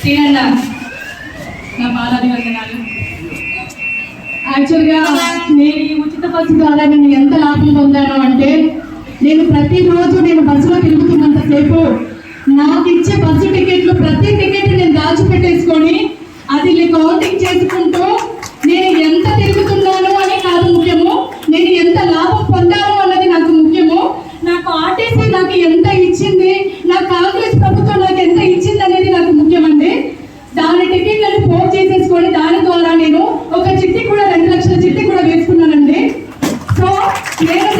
శ్రీనన్న నా బాలాభివందనాలు. యాక్చువల్గా నేను ఈ ఉచిత బస్సు ద్వారా నేను ఎంత లాభం పొందాను అంటే నేను ప్రతిరోజు నేను బస్సులో తిరుగుతున్నంతసేపు నాకు ఇచ్చే బస్సు టికెట్ ప్రతి టికెట్ నేను దాచిపెట్టేసుకొని అది కౌంటింగ్ చేసుకుంటూ నేను ఎంత తిరుగుతున్నాను అని కాదు ముఖ్యము నేను ఎంత లాభం పొందాను అన్నది నాకు ముఖ్యము నాకు ఆర్టీసీ నాకు ఎంత ఇచ్చింది నాకు కాంగ్రెస్ ప్రభుత్వం నాకు ఎంత ఇచ్చింది అనేది నాకు ముఖ్యమండి దాని టికెట్లను పోస్ట్ చేసేసుకొని దాని ద్వారా నేను ఒక చిట్టి కూడా రెండు లక్షల చిట్టి కూడా వేసుకున్నానండి సో నేను దాని దాని మీద వచ్చే డబ్బులతో నా కూతుర్ని చదివించుకోవడం చెప్పేసి నేను చిట్టి వేసుకున్నాను మా రేవంత్ అన్న నాకు ఇచ్చిన ఈ అవకాశాన్ని నేను చాలా సద్వినియోగం చేసుకుంటున్నాను ప్రతి మహిళ మరి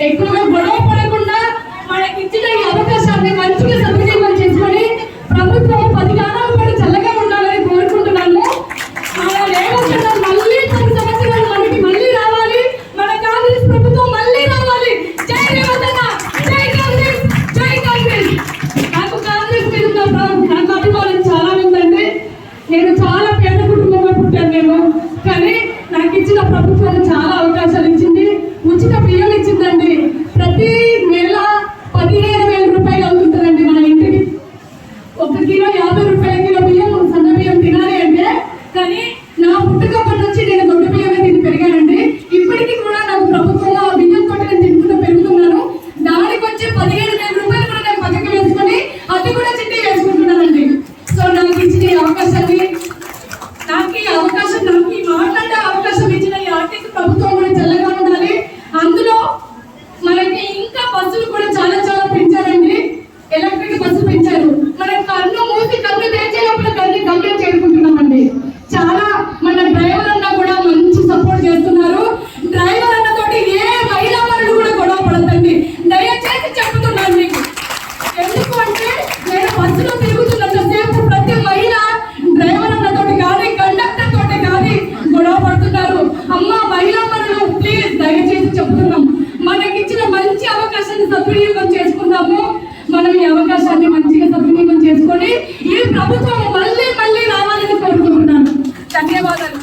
ఎక్కువగా గొడవ పడకుండా మనకి ఇచ్చిన అవకాశాన్ని మంచిగా సద్వినియోగం చేసుకొని ప్రభుత్వం పది కాలాలు కూడా చల్లగా ఉండాలని కోరుకుంటున్నాను మన రేవంత్ అన్న మళ్ళీ పది సంవత్సరాలు మనకి మళ్ళీ రావాలి మన కాంగ్రెస్ ప్రభుత్వం మళ్ళీ రావాలి జై రేవంత్ అన్న జై కాంగ్రెస్ జై కాంగ్రెస్ నాకు కాంగ్రెస్ మీద ఉన్న ప్రా- నాకు అభిమానం చాలా ఉందండి. నేను చాలా పేద కుటుంబంలో పుట్టాను నేను. కానీ నాకు ఇచ్చిన ప్రభుత్వం చాలా అవకాశాలు ఇచ్చింది. ఉచిత బియ్యం ఇచ్చిందండి. ప్రతి నెల పదిహేను వేల రూపాయలు అవుతుందండి మన ఇంటికి. ఒక కిలో యాభై రూపాయల కిలో బియ్యం సన్న బియ్యం తినాలి అంటే కానీ నా పుట్టుకప్పటి నుంచి నేను దొడ్డు బియ్యమే తిని పెరిగానండి ఇప్పటికీ కూడా నాకు ప్రభుత్వంలో ఆ బియ్యం తోటి నేను తింటుకుంటూ పెరుగుతున్నాను దానికి వచ్చే పదిహేను వేల రూపాయలు కూడా నేను పక్కకి వేసుకొని అది కూడా చిట్టి వేసుకుంటున్నానండి సో నాకు ఇచ్చిన ఈ అవకాశాన్ని నాకు ఈ అవకాశం నాకు ఈ మాట్లాడే అవకాశం ఇచ్చిన ఈ ఆర్టీసీ ప్రభుత్వం కూడా చల్లగా ఉండాలి. అందులో మనకి ఇంకా బస్సులు కూడా చాలా చాలా పెంచారండి. ఎలక్ట్రిక్ బస్సు పెంచారు. సద్వినియోగం చేసుకుందాము. మనం ఈ అవకాశాన్ని మంచిగా సద్వినియోగం చేసుకొని ఈ ప్రభుత్వం మళ్ళీ మళ్ళీ రావాలని కోరుకుంటున్నాను. ధన్యవాదాలు.